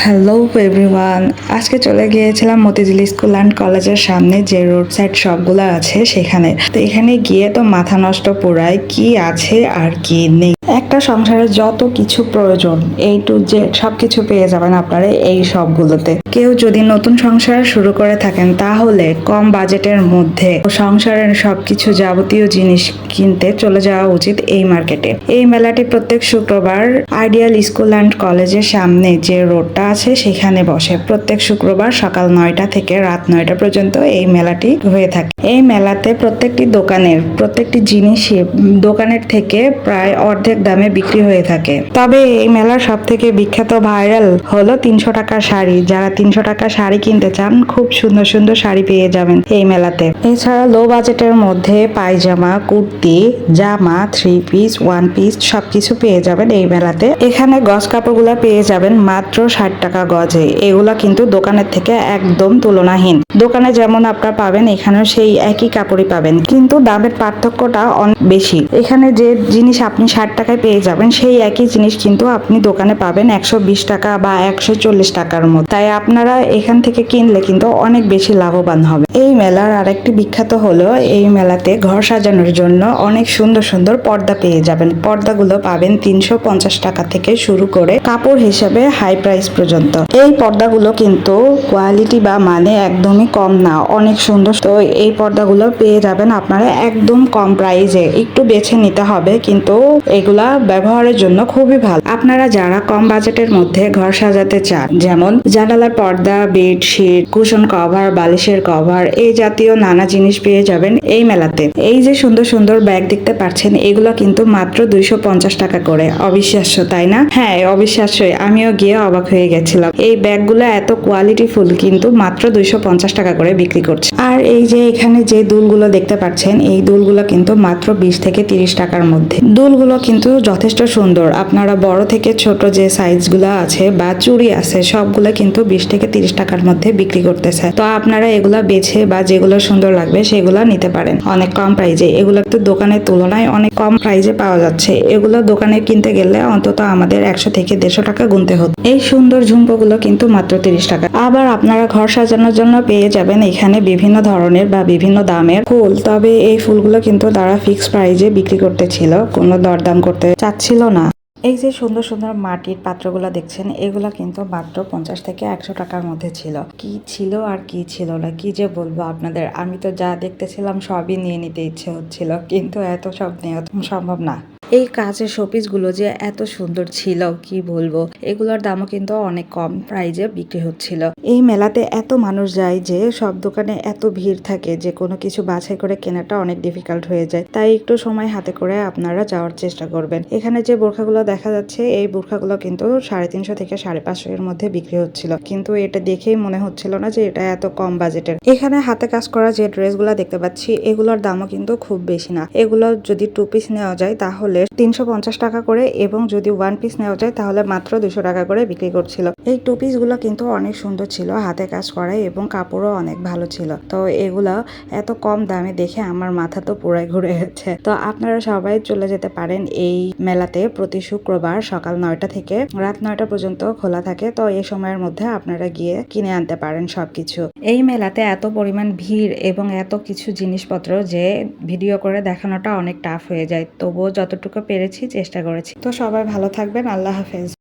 Hello everyone আজকে চলে গিয়েছিলাম মতিঝিল স্কুল অ্যান্ড কলেজের সামনে যে রোড সাইড শপগুলো আছে সেখানে। তো এখানে গিয়ে তো মাথা নষ্ট পোড়ায়, কি আছে আর কি নেই। একটা সংসারে যত কিছু প্রয়োজন এই টু যে সব কিছু পেয়ে যাবেন আপনারা এই সবগুলোতে। কেউ যদি নতুন সংসার শুরু করে থাকেন, তাহলে কম বাজেটের মধ্যে সংসারের সবকিছু যাবতীয় জিনিস কিনতে চলে যাওয়া উচিত এই মার্কেটে। এই মেলাটি প্রত্যেক শুক্রবার আইডিয়াল স্কুল অ্যান্ড কলেজের সামনে যে রোডটা আছে, সেখানে বসে। প্রত্যেক শুক্রবার সকাল নয়টা থেকে রাত নয়টা পর্যন্ত এই মেলাটি হয়ে থাকে। এই মেলাতে প্রত্যেকটি দোকানের, প্রত্যেকটি জিনিসই দোকানের থেকে প্রায় অর্ধেক দামে বিক্রি হয়ে থাকে। তবে এই মেলার সব থেকে বিখ্যাত ভাইরাল হলো তিনশো টাকার শাড়ি। যারা তিনশো টাকার শাড়ি কিনতে চান, খুব সুন্দর সুন্দর শাড়ি পেয়ে যাবেন এই মেলাতে। এছাড়া লো বাজেটের মধ্যে পায়জামা, কুর্তি, জামা থ্রি পিস ওয়ান পিস সবকিছু পেয়ে যাবেন এই মেলাতে। এখানে গজ কাপড়গুলো পেয়ে যাবেন মাত্র ষাট টাকা গজে। এগুলা কিন্তু দোকানের থেকে একদম তুলনাহীন। দোকানে যেমন আপনারা পাবেন, এখানেও সেই একই কাপড়ই পাবেন। কিন্তু দামের পার্থক্যটা অনেক বেশি। এখানে যে জিনিস আপনি ষাট টাকায় পেয়ে যাবেন, সেই একই জিনিস কিন্তু আপনি দোকানে পাবেন একশো বিশ টাকা বা একশো চল্লিশ টাকার মতো তাই আপনারা এখান থেকে কিনলে কিন্তু অনেক বেশি লাভবান হবে এই মেলার আরেকটি বিখ্যাত হলো, এই মেলাতে ঘর সাজানোর জন্য অনেক সুন্দর সুন্দর পর্দা পেয়ে যাবেন। পর্দাগুলো পাবেন তিনশো পঞ্চাশ টাকা থেকে শুরু করে কাপড় হিসেবে হাই প্রাইস পর্যন্ত। এই পর্দাগুলো কিন্তু কোয়ালিটি বা মানে একদমই কম না, অনেক সুন্দর। তো এই পর্দাগুলো পেয়ে যাবেন আপনারা একদম কম প্রাইসে একটু বেছে নিতে হবে, কিন্তু এগুলা ব্যবহারের জন্য খুবই ভালো। আপনারা যারা কম বাজেটের মধ্যে ঘর সাজাতে চান, যেমন জানালার পর্দা বেডশিট কুশন কভার বালিশের কভার এই জাতীয় নানা জিনিস পেয়ে যাবেন এই মেলাতে। এই যে সুন্দর সুন্দর ব্যাগ দেখতে পাচ্ছেন, এগুলো কিন্তু মাত্র দুইশো পঞ্চাশ টাকা করে। অবিশ্বাস্য, তাই না? হ্যাঁ অবিশ্বাস্যই। আমিও গিয়ে অবাক হয়ে গেছিলাম। এই ব্যাগগুলো এত কোয়ালিটিফুল কিন্তু মাত্র দুইশো পঞ্চাশ টাকা করে বিক্রি করছে। আর এই যে এখানে যে দুলগুলো দেখতে পাচ্ছেন, এই দুলগুলো কিন্তু মাত্র বিশ থেকে তিরিশ টাকার মধ্যে। দুলগুলো কিন্তু যথেষ্ট সুন্দর। আপনারা বড় থেকে ছোট যে সাইজগুলো আছে বা চুড়ি আছে, সবগুলো কিন্তু বিশ থেকে তিরিশ টাকার মধ্যে বিক্রি করতেছে। তো আপনারা এগুলা বেছে বা যেগুলো সুন্দর লাগবে সেগুলো নিতে পারেন। অনেক কম প্রাইজে। এগুলো তো দোকানের তুলনায় অনেক কম প্রাইজে পাওয়া যাচ্ছে। এগুলো দোকানে কিনতে গেলে অন্তত আমাদের একশো থেকে দেড়শো টাকা গুনতে হতো। এই সুন্দর ঝুমকোগুলো কিন্তু মাত্র তিরিশ টাকা। আবার আপনারা ঘর সাজানোর জন্য পেয়ে যাবেন এখানে বিভিন্ন ধরনের বা বিভিন্ন দামের ফুল। তবে এই ফুলগুলো কিন্তু তারা ফিক্স প্রাইজে বিক্রি করতেছিল, কোনো দরদাম করতে চাচ্ছিল না। এই যে সুন্দর সুন্দর মাটির পাত্রগুলো দেখছেন, এগুলো কিন্তু মাত্র পঞ্চাশ থেকে একশো টাকার মধ্যে ছিল। কি ছিল আর কি ছিল না, কি যে বলব আপনাদের? আমি তো যা দেখতেছিলাম সবই নিয়ে নিতে ইচ্ছে হচ্ছিল, কিন্তু এত সব নেওয়া সম্ভব না। এই কাজের শোপিসগুলো যে এত সুন্দর ছিল, কি বলব? এগুলোর দামও কিন্তু অনেক কম প্রাইজে বিক্রি হচ্ছিল। এই মেলাতে এত মানুষ যায় যে সব দোকানে এত ভিড় থাকে যে কোনো কিছু বাছাই করে কেনাটা অনেক ডিফিকাল্ট হয়ে যায়। তাই একটু সময় হাতে করে আপনারা যাওয়ার চেষ্টা করবেন। এখানে যে বোরখাগুলো দেখা যাচ্ছে, এই বোরখাগুলো কিন্তু সাড়ে তিনশো থেকে সাড়ে পাঁচশো এর মধ্যে বিক্রি হচ্ছিল। কিন্তু এটা দেখেই মনে হচ্ছিল না যে এটা এত কম বাজেটের। এখানে হাতে কাজ করা যে ড্রেসগুলো দেখতে পাচ্ছি, এগুলোর দামও কিন্তু খুব বেশি না। এগুলো যদি টু পিস নেওয়া যায়, তাহলে তিনশো পঞ্চাশ টাকা করে এবং যদি ওয়ান পিস নেওয়া যায়, তাহলে মাত্র দুশো টাকা করে বিক্রি করছিল। এই টু পিসগুলো কিন্তু অনেক সুন্দর ছিল, হাতে কাজ করা এবং কাপড়ও অনেক ভালো ছিল। তো এগুলো এত কম দামে দেখে আমার মাথা তো পুরাই ঘুরে গেছে। তো আপনারা সবাই চলে যেতে পারেন এই মেলাতে প্রতি শুক্রবার সকাল নয়টা থেকে। রাত নয়টা পর্যন্ত খোলা থাকে, তো এই সময়ের মধ্যে আপনারা গিয়ে কিনে আনতে পারেন সবকিছু। এই মেলাতে এত পরিমাণ ভিড় এবং এত কিছু জিনিসপত্র যে ভিডিও করে দেখানোটা অনেক টাফ হয়ে যায়। তবুও যতটুকু পেরেছি চেষ্টা করেছি। তো সবাই ভালো থাকবেন আল্লাহ হাফেজ।